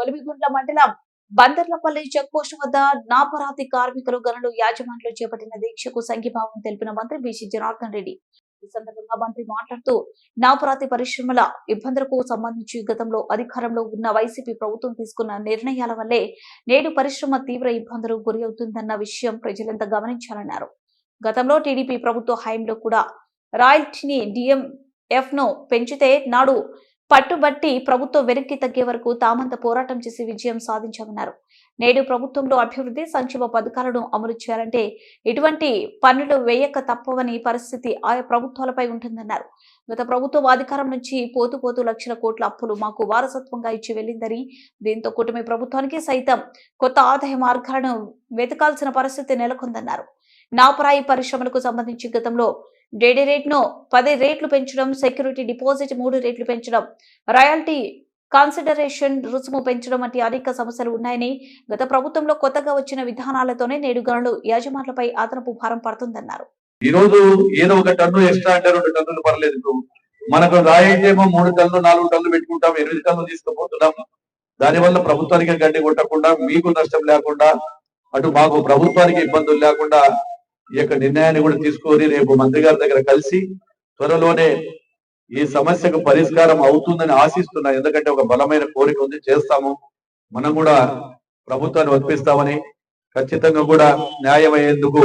కొలిమిగుండ్ల మండలం బందర్లపల్లి చెక్పోస్ట్ వద్ద నాపరాతి కార్మికులు గనులు యాజమాన్యులు చేపట్టిన దీక్షకు సంఘీభావం తెలిపిన మంత్రి బీసీ జనార్దన్ రెడ్డి. ఈ సందర్భంగా మంత్రి మాట్లాడుతూ నాపరాతి పరిశ్రమల ఇబ్బందులకు సంబంధించి గతంలో అధికారంలో ఉన్న వైసీపీ ప్రభుత్వం తీసుకున్న నిర్ణయాల వల్లే నేడు పరిశ్రమ తీవ్ర ఇబ్బందులకు గురి అవుతుందన్న విషయం ప్రజలంతా గమనించాలన్నారు. గతంలో టీడీపీ ప్రభుత్వ హయాంలో కూడా రాయల్టీని డిఎంఎఫ్ను పెంచితే నాడు పట్టుబట్టి ప్రభుత్వం వెనక్కి తగ్గే వరకు తామంత పోరాటం చేసి విజయం సాధించామన్నారు నేడు ప్రభుత్వంలో అభివృద్ధి సంక్షేమ పథకాలను అమలు చేయాలంటే ఇటువంటి పన్నులు వేయక తప్పవని పరిస్థితి ఆయా ప్రభుత్వాలపై ఉంటుందన్నారు. గత ప్రభుత్వం అధికారం నుంచి పోతు పోతు లక్షల కోట్ల అప్పులు మాకు వారసత్వంగా ఇచ్చి వెళ్ళిందని దీంతో కూటమి ప్రభుత్వానికి సైతం కొత్త ఆదాయ మార్గాలను వెతకాల్సిన పరిస్థితి నెలకొందన్నారు. నాపరాయి పరిశ్రమలకు సంబంధించి గతంలో డేడీ రేట్ను పది రేట్లు పెంచడం సెక్యూరిటీ డిపాజిట్ మూడు రేట్లు పెంచడం రాయల్టీ కన్సిడరేషన్ రుసుము పెంచడం వంటి అనేక సమస్యలు ఉన్నాయని గత ప్రభుత్వంలో కొత్తగా వచ్చిన విధానాలతోనే నేడు గనులు యాజమాన్లపై అదనపు భారం పడుతుందన్నారు. ఈ రోజు ఏదో ఒక టన్ను ఎక్స్ట్రా అంటే రెండు టన్నులు పర్లేదు మనకు రాయితేమో మూడు టన్నులు నాలుగు టన్నులు పెట్టుకుంటాం ఎనిమిది టన్నులు తీసుకుపోతున్నాం. దానివల్ల ప్రభుత్వానికి గడ్డి కొట్టకుండా మీకు నష్టం లేకుండా అటు మాకు ప్రభుత్వానికి ఇబ్బందులు లేకుండా ఈ యొక్క నిర్ణయాన్ని కూడా తీసుకొని రేపు మంత్రి గారి దగ్గర కలిసి త్వరలోనే ఈ సమస్యకు పరిష్కారం అవుతుందని ఆశిస్తున్నా. ఎందుకంటే ఒక బలమైన కోరిక ఉంది. చేస్తాము. మనం కూడా ప్రభుత్వాన్ని ఒప్పిస్తామని ఖచ్చితంగా కూడా న్యాయం అయ్యేందుకు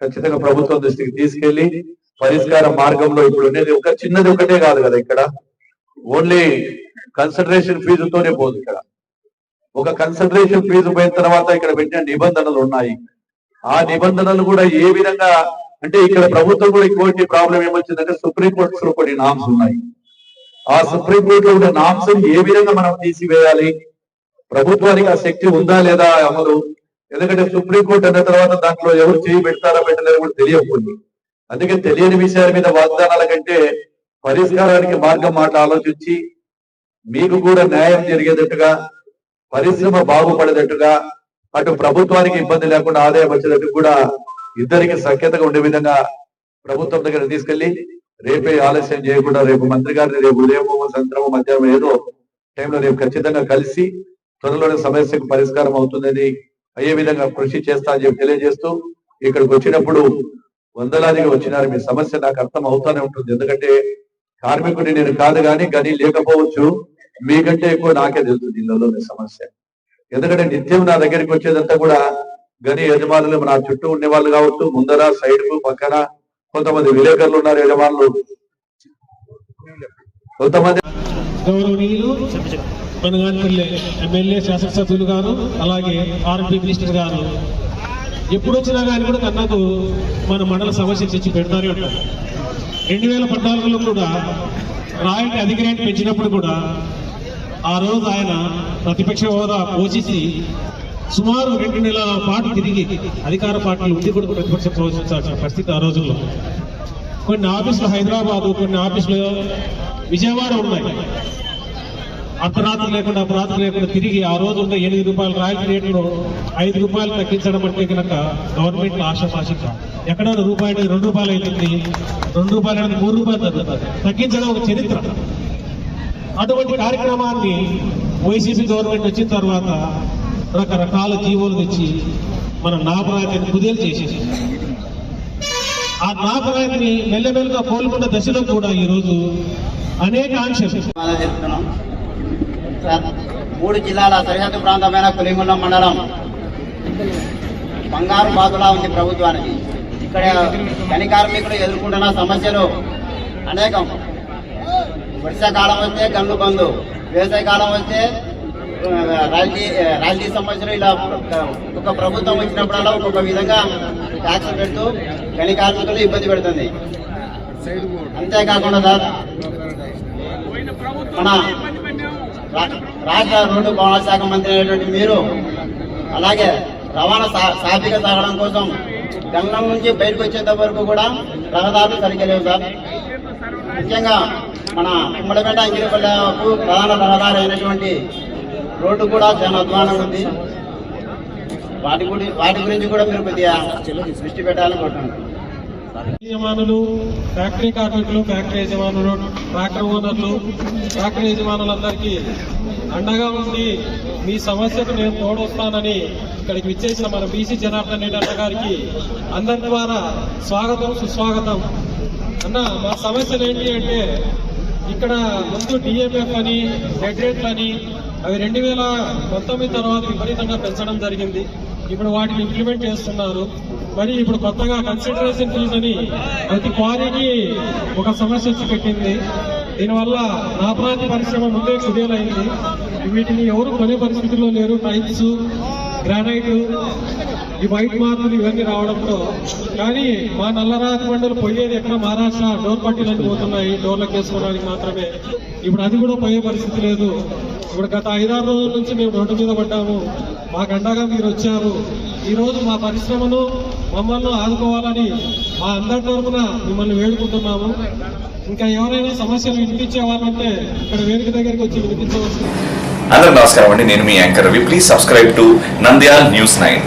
ఖచ్చితంగా ప్రభుత్వం దృష్టికి తీసుకెళ్ళి పరిష్కార మార్గంలో ఇప్పుడు ఉండేది ఒక చిన్నది ఒకటే కాదు కదా ఇక్కడ. ఓన్లీ కన్సిడరేషన్ ఫీజుతోనే పోదు ఇక్కడ. ఒక కన్సిడరేషన్ ఫీజు పోయిన తర్వాత ఇక్కడ పెట్టిన నిబంధనలు ఉన్నాయి. ఆ నిబంధనలు కూడా ఏ విధంగా అంటే ఇక్కడ ప్రభుత్వం కూడా ఇంకోటి ప్రాబ్లం ఏమొచ్చిందంటే సుప్రీంకోర్టు లో కొన్ని నామ్స్ ఉన్నాయి. ఆ సుప్రీం కోర్టులో ఉన్న నామ్స్ ఏ విధంగా మనం తీసివేయాలి? ప్రభుత్వానికి ఆ శక్తి ఉందా లేదా అమలు? ఎందుకంటే సుప్రీం కోర్టు అన్న తర్వాత దాంట్లో ఎవరు చేయి పెడతారా పెట్టలేరు కూడా తెలియకపోయింది అందుకే తెలియని విషయాల మీద వాగ్దానాల కంటే పరిష్కారానికి మార్గం మాట ఆలోచించి మీకు కూడా న్యాయం జరిగేటట్టుగా పరిశ్రమ బాగుపడేటట్టుగా అటు ప్రభుత్వానికి ఇబ్బంది లేకుండా ఆదాయం వచ్చేటట్టు కూడా ఇద్దరికి సఖ్యతగా ఉండే విధంగా ప్రభుత్వం దగ్గర తీసుకెళ్ళి రేపే ఆలస్యం చేయకుండా రేపు మంత్రి గారిని రేపు ఉదయం సాయంత్రం మధ్యాహ్నం ఏదో టైంలో రేపు ఖచ్చితంగా కలిసి త్వరలోనే సమస్యకు పరిష్కారం అవుతుందని అయ్యే విధంగా కృషి చేస్తా అని చెప్పి తెలియజేస్తూ ఇక్కడికి వచ్చినప్పుడు వందలాదిగా వచ్చినారు. మీ సమస్య నాకు అర్థం అవుతానే ఉంటుంది. ఎందుకంటే కార్మికుడిని నేను కాదు కానీ గని లేకపోవచ్చు మీకంటే ఎక్కువ నాకే తెలుసు దీనిలో మీ సమస్య. ఎందుకంటే నిత్యం నా దగ్గరికి వచ్చేదంతా కూడా గని యజమానులు నా చుట్టూ ఉండే వాళ్ళు కావచ్చు ముందర సైడ్కు పక్కన కొంతమంది విలేకరులు ఉన్నారు యజమానులు. కొంతమంది గౌరవనీయులు ఎమ్మెల్యే శాసనసభ్యులు గారు అలాగే ఆర్ఎంపీ మినిస్టర్ గారు. ఎప్పుడు వచ్చినా కానీ కూడా కన్నాకు మన మండల సమస్య తెచ్చి పెడతానే ఉంటారు. రెండు వేల పద్నాలుగులో కూడా రాయల్టీ అధిక రేటు పెంచినప్పుడు కూడా ఆ రోజు ఆయన ప్రతిపక్ష హోదా పోషించి సుమారు రెండు నెలల పాటు తిరిగి అధికార పార్టీలు ఉండి కూడా ప్రతిపక్షం పోషించాల్సిన పరిస్థితి ఆ రోజుల్లో. కొన్ని ఆఫీసులు హైదరాబాద్ కొన్ని ఆఫీసులు విజయవాడ ఉన్నాయి. అర్ధరాత్రి లేకుండా అపరాత్రి లేకుండా తిరిగి ఆ రోజు ఉండే ఎనిమిది రూపాయల రాయల్టీ రేట్లు ఐదు రూపాయలు తగ్గించడం అంటే కనుక గవర్నమెంట్ ఆశాపాషి ఎక్కడ ఎక్కడో రెండు రూపాయలు అవుతుంది రెండు రూపాయలు మూడు రూపాయలు తగ్గుతుంది. తగ్గించడం ఒక చరిత్ర. అటువంటి కార్యక్రమాన్ని వైసీపీ గవర్నమెంట్ వచ్చిన తర్వాత రకరకాల జీవోలు తెచ్చి మన నాపరాయితీని కుదేలు చేసేసి ఆ నాపరాయితీని మెల్లమెల్లగా కోలుకున్న దశలో కూడా ఈరోజు అనేక ఆంక్షలు. మూడు జిల్లాల సరిహద్దు ప్రాంతమైన పులిగుండం మండలం బంగారు బాధలా ఉంది ప్రభుత్వానికి. ఇక్కడ పని కార్మికులు ఎదుర్కొంటున్న సమస్యలు అనేకం. వర్షాకాలం వస్తే గన్ను బంధు వేసవికాలం వస్తే ఆ, రాజకీయ రాజకీయ సమస్యలు ఇలా ఒక ప్రభుత్వం వచ్చినప్పుడల్లా ఒక్కొక్క విధంగా ట్యాక్స్ పెడుతూ గని కార్మికులు ఇబ్బంది పెడుతుంది. అంతేకాకుండా సార్ మన రాష్ట్ర రోడ్డు భవన శాఖ మంత్రి అయినటువంటి మీరు అలాగే రవాణా సాఫీగా సాగడం కోసం గంగం నుంచి బయటకు వచ్చేంత వరకు కూడా రహదారులు సరిగ్గా లేవు సార్. ముఖ్యంగా మన ఉమ్మడిపేట ఇంగిరిపల్లెకు ప్రధాన రహదారి అయినటువంటి రోడ్డు కూడా చాలా అధ్వానంగా ఉంది. వాటి గురించి వాటి గురించి కూడా మీరు కొద్దిగా దృష్టి పెట్టాలని కోరుతున్నాను యజమానులు ఫ్యాక్టరీ కార్మికులు ఫ్యాక్టరీ యజమానులు ట్రాక్టర్ ఓనర్లు ట్రాక్టర్ యజమానులందరికీ అండగా ఉండి మీ సమస్యకు నేను తోడొస్తానని ఇక్కడికి విచ్చేసిన మన బీసీ జనార్దన్ రెడ్డి అన్న గారికి అందరి ద్వారా స్వాగతం సుస్వాగతం. అన్న మా సమస్యలు ఏంటి అంటే ఇక్కడ ముందు డిఎంఎఫ్ అని నెట్ రేట్లు అని అవి రెండు వేల పంతొమ్మిది తర్వాత విపరీతంగా పెంచడం జరిగింది. ఇప్పుడు వాటిని ఇంప్లిమెంట్ చేస్తున్నారు. మరి ఇప్పుడు కొత్తగా కన్సిడరేషన్ ఫీజ్ అని ప్రతి క్వారీకి ఒక సమస్య వచ్చి పెట్టింది. దీనివల్ల నా పరిశ్రమ ముందే కుదేలైంది. వీటిని ఎవరు కొనే పరిస్థితుల్లో లేరు. టైల్స్ గ్రానైట్ ఈ వైట్ మార్కులు ఇవన్నీ రావడంతో కానీ మా నల్లరాతి మండలు పోయేది ఎక్కడ? మహారాష్ట్ర డోర్ పట్టీలకు పోతున్నాయి. డోర్లకు వేసుకోవడానికి మాత్రమే. ఇప్పుడు అది కూడా పోయే పరిస్థితి లేదు. ఇప్పుడు గత ఐదారు రోజుల నుంచి మేము రోడ్డు మీద పడ్డాము. మాకు అండగా మీరు వచ్చారు. ఈరోజు మా పరిశ్రమను మమ్మల్ని ఆదుకోవాలని మా అందరి తరఫున మిమ్మల్ని వేడుకుంటున్నాము. ఇంకా ఎవరైనా సమస్యలు వినిపించేవారంటే ఇక్కడ వేదిక దగ్గరికి వచ్చి వినిపించవచ్చు. అందరూ నమస్కారం అండి. నేను మీ anchor Ravi. Please subscribe to Nandyal news nine.